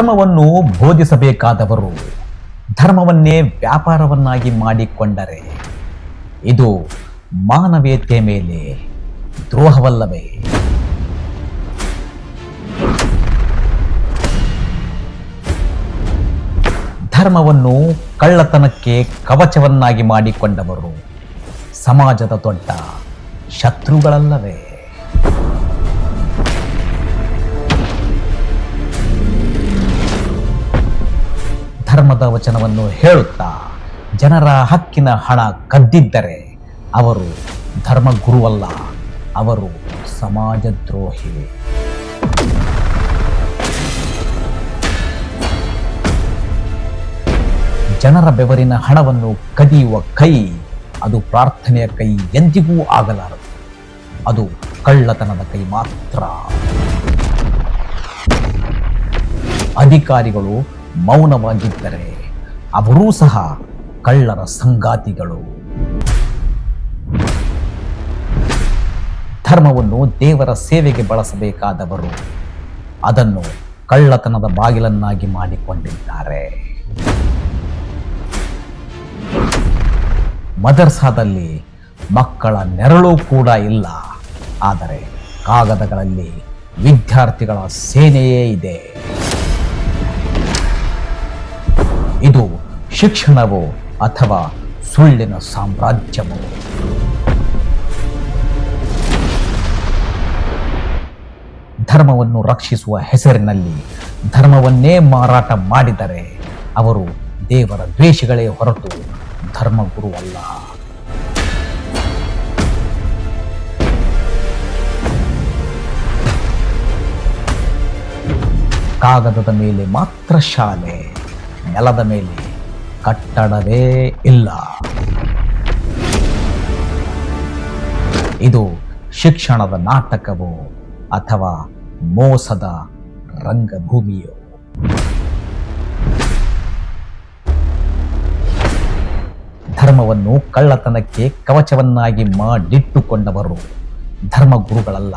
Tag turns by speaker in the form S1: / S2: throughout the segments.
S1: ಧರ್ಮವನ್ನು ಬೋಧಿಸಬೇಕಾದವರು ಧರ್ಮವನ್ನೇ ವ್ಯಾಪಾರವನ್ನಾಗಿ ಮಾಡಿಕೊಂಡರೆ ಇದು ಮಾನವೀಯತೆ ಮೇಲೆ ದ್ರೋಹವಲ್ಲವೇ? ಧರ್ಮವನ್ನು ಕಳ್ಳತನಕ್ಕೆ ಕವಚವನ್ನಾಗಿ ಮಾಡಿಕೊಂಡವರು ಸಮಾಜದ ದೊಡ್ಡ ಶತ್ರುಗಳಲ್ಲವೇ? ಧರ್ಮದ ವಚನವನ್ನು ಹೇಳುತ್ತಾ ಜನರ ಹಕ್ಕಿನ ಹಣ ಕದ್ದಿದ್ದರೆ ಅವರು ಧರ್ಮಗುರುವಲ್ಲ, ಅವರು ಸಮಾಜದ್ರೋಹಿ. ಜನರ ಬೆವರಿನ ಹಣವನ್ನು ಕದಿಯುವ ಕೈ, ಅದು ಪ್ರಾರ್ಥನೆಯ ಕೈ ಎಂದಿಗೂ ಆಗಲಾರದು. ಅದು ಕಳ್ಳತನದ ಕೈ ಮಾತ್ರ. ಅಧಿಕಾರಿಗಳು ಮೌನವಾಗಿದ್ದರೆ ಅವರೂ ಸಹ ಕಳ್ಳರ ಸಂಗಾತಿಗಳು. ಧರ್ಮವನ್ನು ದೇವರ ಸೇವೆಗೆ ಬಳಸಬೇಕಾದವರು ಅದನ್ನು ಕಳ್ಳತನದ ಬಾಗಿಲನ್ನಾಗಿ ಮಾಡಿಕೊಂಡಿದ್ದಾರೆ. ಮದರ್ಸಾದಲ್ಲಿ ಮಕ್ಕಳ ನೆರಳು ಕೂಡ ಇಲ್ಲ. ಆದರೆ ಕಾಗದಗಳಲ್ಲಿ ವಿದ್ಯಾರ್ಥಿಗಳ ಸೇನೆಯೇ ಇದೆ. ಇದು ಶಿಕ್ಷಣವೋ ಅಥವಾ ಸುಳ್ಳಿನ ಸಾಮ್ರಾಜ್ಯವೋ? ಧರ್ಮವನ್ನು ರಕ್ಷಿಸುವ ಹೆಸರಿನಲ್ಲಿ ಧರ್ಮವನ್ನೇ ಮಾರಾಟ ಮಾಡಿದರೆ ಅವರು ದೇವರ ದ್ವೇಷಗಳೇ ಹೊರತು ಧರ್ಮಗುರು ಅಲ್ಲ. ಕಾಗದದ ಮೇಲೆ ಮಾತ್ರ ಶಾಲೆ. ನೆಲದ ಮೇಲೆ ಕಟ್ಟಡವೇ ಇಲ್ಲ. ಇದು ಶಿಕ್ಷಣದ ನಾಟಕವೋ ಅಥವಾ ಮೋಸದ ರಂಗಭೂಮಿಯೋ? ಧರ್ಮವನ್ನು ಕಳ್ಳತನಕ್ಕೆ ಕವಚವನ್ನಾಗಿ ಮಾಡಿಟ್ಟುಕೊಂಡವರು ಧರ್ಮಗುರುಗಳಲ್ಲ.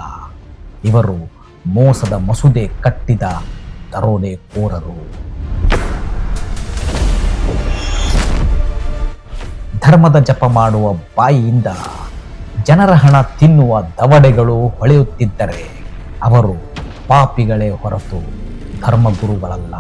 S1: ಇವರು ಮೋಸದ ಮಸೂದೆ ಕಟ್ಟಿದ ದರೋಡೆಕೋರರು ಧರ್ಮದ ಜಪ ಮಾಡುವ ಬಾಯಿಯಿಂದ ಜನರ ಹಣ ತಿನ್ನುವ ದವಡೆಗಳು ಹೊಳೆಯುತ್ತಿದ್ದರೆ ಅವರು ಪಾಪಿಗಳೇ ಹೊರತು ಧರ್ಮಗುರುಗಳಲ್ಲ.